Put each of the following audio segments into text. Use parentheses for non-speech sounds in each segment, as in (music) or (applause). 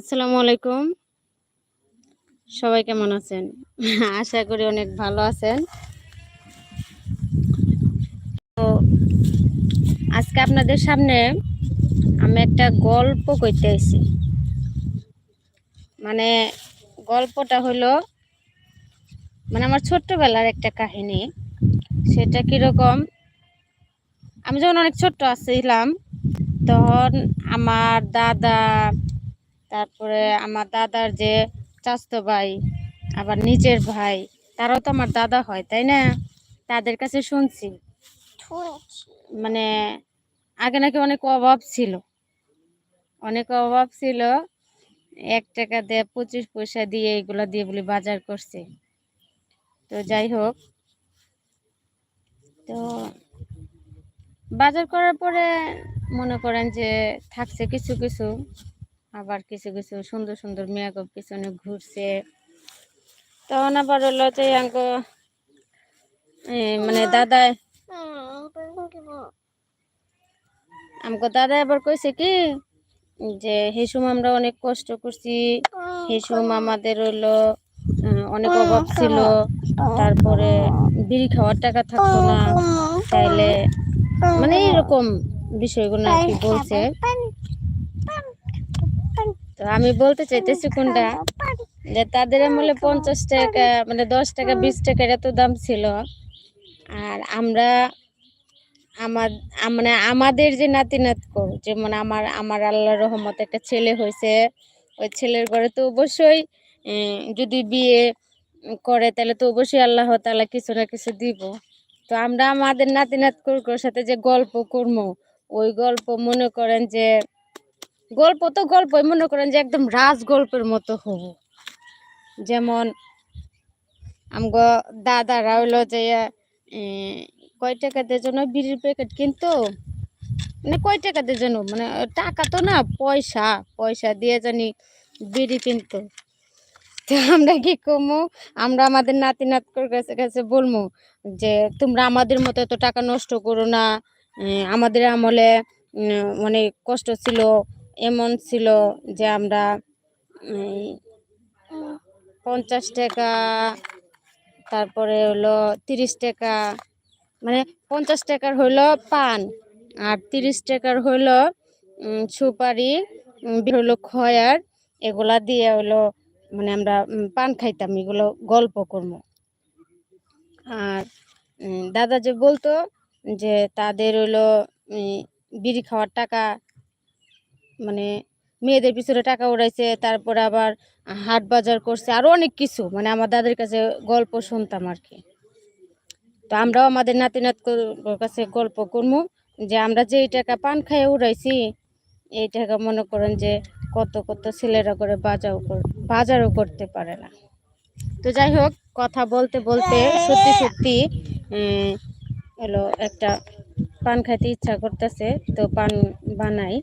আসসালামু আলাইকুম। সবাই কেমন আছেন? (laughs) আশা করি অনেক ভালো আছেন। তো আজকে আপনাদের সামনে আমি একটা গল্প কইতে আইছি। মানে গল্পটা হলো মানে আমার ছোট্টবেলার একটা কাহিনী। সেটা কীরকম? আমি যখন অনেক ছোট্ট আসছিলাম তখন আমার দাদা তারপরে আমার দাদার যে চাস্তো ভাই আবার নিজের ভাই তারাও তো আমার দাদা হয় তাই না? তাদের কাছে শুনছি। মানে আগে নাকি অনেক অভাব ছিল। অনেক অভাব ছিল। এক টাকা দিয়ে পঁচিশ পয়সা দিয়ে এগুলো দিয়ে বলে বাজার করছে। তো যাই হোক। তো বাজার করার পরে মনে করেন যে থাকছে কিছু কিছু। আবার কিছু কিছু সুন্দর সুন্দর মেয়াকপ পিছনে ঘুরছে। তখন আবার হলো যে মানে দাদা আমাকে দাদা আবার কইছে কি যে হেসুম আমরা অনেক কষ্ট করছি। হেসুম আমাদের আহ, অনেক অভাব ছিল। তারপরে বিড়ি খাওয়ার টাকা থাকতো না। তাইলে মানে এরকম বিষয়গুলো আর কি বলছে। তো আমি বলতে চাইতেছি কোনটা? যে তাদের আমলে পঞ্চাশ টাকা মানে দশ টাকা, বিশ টাকার এত দাম ছিল। আর আমরা, আমার মানে আমাদের যে নাতি নাতকো যেমন আমার আমার আল্লাহ রহমত একটা ছেলে হয়েছে, ওই ছেলের ঘরে তো অবশ্যই যদি বিয়ে করে, তাহলে তো অবশ্যই আল্লাহ তাআলা কিছু না কিছু দিব। তো আমরা আমাদের নাতি নাতকুর সাথে যে গল্প করব ওই গল্প মনে করেন যে গল্প তো গল্পই, মনে করেন যে একদম রাজ গল্পের মতো হব। যেমন আমগো দাদারা হইল যে কয় টাকাতে জন্য বিড়ির প্যাকেট কিনতো? মানে কয় টাকাতে জন্য মানে টাকা তো না, পয়সা পয়সা দিয়ে জানি বিড়ি কিনতো। তো আমরা কি করব আমরা আমাদের নাতি নাতকর কাছে কাছে বলব যে, তোমরা আমাদের মতো এত টাকা নষ্ট করো না। আমাদের আমলে অনেক কষ্ট ছিল। এমন ছিল যে আমরা পঞ্চাশ টাকা, তারপরে হলো তিরিশ টাকা মানে পঞ্চাশ টাকার হইল পান আর তিরিশ টাকার হইল সুপারি হইল খয়ার এগুলা দিয়ে হইল মানে আমরা পান খাইতাম, এগুলো গল্প করব। আর দাদা যে বলতো যে তাদের হইল বিড়ি খাওয়ার টাকা মানে মেয়েদের পিছনে টাকা উড়াইছে, তারপরে আবার হাট বাজার করছে, আরও অনেক কিছু। মানে আমার দাদের কাছে গল্প শুনতাম আর কি। তো আমরাও আমাদের নাতি নাতকুর কাছে গল্প করব যে আমরা যে টাকা পান খাইয়ে উড়াইছি, এই টাকা মনে করেন যে কত কত ছেলেরা করে কর- বাজারও করতে পারে না। তো যাই হোক, কথা বলতে বলতে সত্যি সত্যি হলো একটা পান খাইতে ইচ্ছা করতেছে, তো পান বানাই।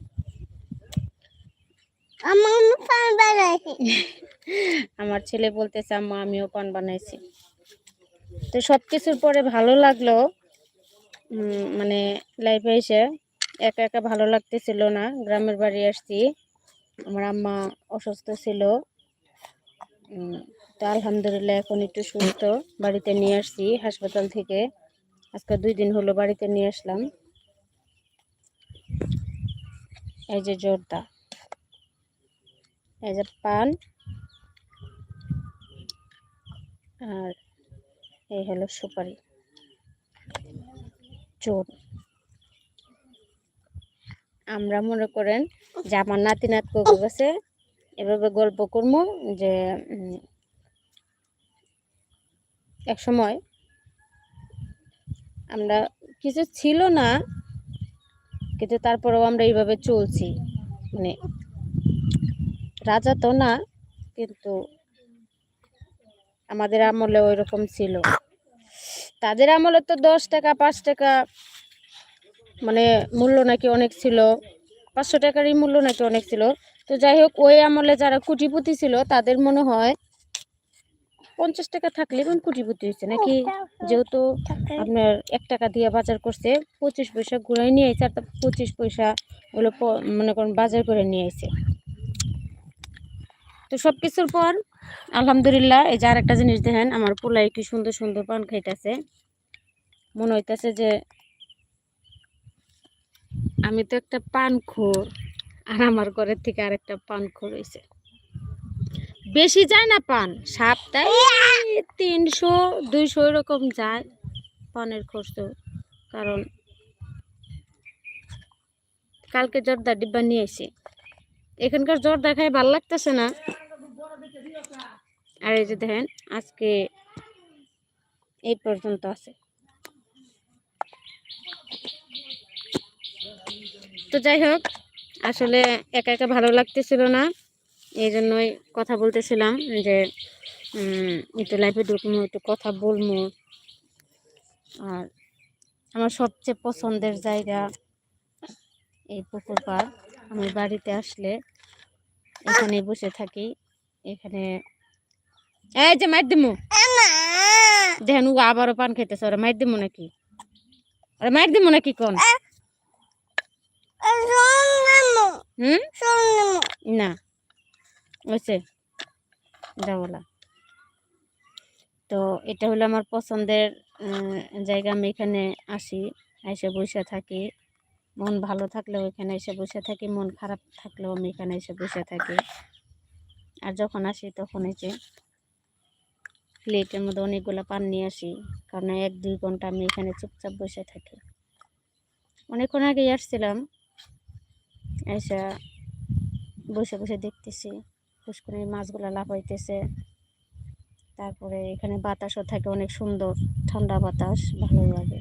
(laughs) আমার ছেলে বলতেছে, আম্মা, আমিও পান বানাইছি। তো সব কিছুর পরে ভালো লাগল। মানে লাইফে এসে একা একা ভালো লাগতেছিল না। গ্রামের বাড়ি আসছি। আমার আম্মা অসুস্থ ছিল। তো আলহামদুলিল্লাহ এখন একটু সুস্থ। বাড়িতে নিয়ে আসছি, হাসপাতাল থেকে। আজকে দুই দিন হলো বাড়িতে নিয়ে আসলাম। এই যে জোরদা। এই পান। আর এই হলো সুপারি। চোর। আমরা মনে করেন যে আমার নাত কবু গেছে এভাবে গল্প করব যে এক সময় আমরা কিছু ছিল না, কিন্তু তারপরেও আমরা এইভাবে চলছি। মানে রাজা তো না, কিন্তু আমাদের আমলে ওই রকম ছিল। তাদের আমলে তো দশ টাকা, পাঁচ টাকা মানে মূল্য নাকি অনেক ছিল। পাঁচশো টাকারই মূল্য নাকি অনেক ছিল। তো যাই হোক, ওই আমলে যারা কুটিপুতি ছিল, তাদের মনে হয় পঞ্চাশ টাকা থাকলে এখন কুটিপুতি হয়েছে নাকি? যেহেতু আপনার এক টাকা দিয়ে বাজার করছে, পঁচিশ পয়সা ঘুরাই নিয়ে আইছে, আর পঁচিশ পয়সা ওগুলো মনে করেন বাজার করে নিয়ে আইছে। তো সব কিছুর পর, আলহামদুলিল্লাহ, এই যে আর একটা জিনিস দেখেন, আমার পোলাই কি সুন্দর সুন্দর পান খাইতেছে। মনে হইতেছে যে আমি তো একটা পান খোর আর আমার ঘরের থেকে আরেকটা পান খোর হয়েছে বেশি যায় না পান, সপ্তাহে তিনশো, দুইশো এরকম যায় পানের খরচ কারণ কালকে জর্দা ডিব্বা নিয়ে এসে এখানকার জর্দা খাই ভালো লাগতেছে না আর এই যে দেখেন, আজকে এই পর্যন্ত আছে। তো যাই হোক, আসলে একা একা ভালো লাগতেছিল না। এই জন্যই কথা বলতেছিলাম যে একটু লাইফে ঢুকবো, একটু কথা বলব। আর আমার সবচেয়ে পছন্দের জায়গা এই পুকুর পাড়। আমি বাড়িতে আসলে এখানে বসে থাকি। এখানে এই যে মাইর দিমু। দেখেন ও আবারও পান খাইতেছে ওরা মাইর দিমু নাকি? ওরা মাইর দিমু নাকি কোন? হুম? না। হয়েছে বলা। তো এটা হলো আমার পছন্দের জায়গা। আমি এখানে আসি এসে বসে থাকি। মন ভালো থাকলেও এখানে এসে বসে থাকি। মন খারাপ থাকলেও আমি এখানে এসে বসে থাকি। আর যখন আসি তখন এই যে প্লেটের মধ্যে অনেকগুলো পান নিয়ে আসি, কারণ এক দুই ঘণ্টা আমি এখানে চুপচাপ বসে থাকি। অনেকক্ষণ আগেই আসছিলাম, এসে বসে বসে দেখতেছি পুষ্করিণীর মাছগুলো লাফাইতেছে। তারপরে এখানে বাতাসও থাকে, অনেক সুন্দর, ঠান্ডা বাতাস, ভালো লাগে।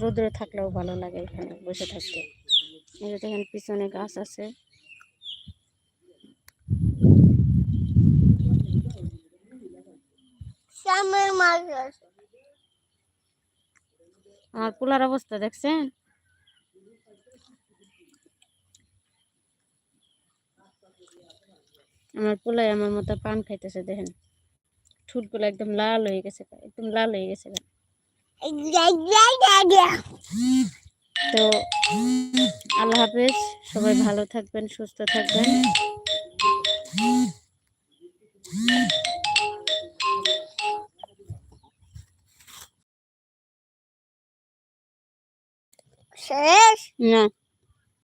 রোদ্রে থাকলেও ভালো লাগে এখানে বসে থাকতে। এখানে পিছনে গাছ আছে। আমার পোলার অবস্থা দেখছেন? আমার পোলাই আমার মতো পান খাইতেছে, দেখেন। ঠুটগুলো একদম লাল হয়ে গেছে, একদম লাল হয়ে গেছে। তো আল্লাহ হাফেজ, সবাই ভালো থাকবেন, সুস্থ থাকবেন। শেষ না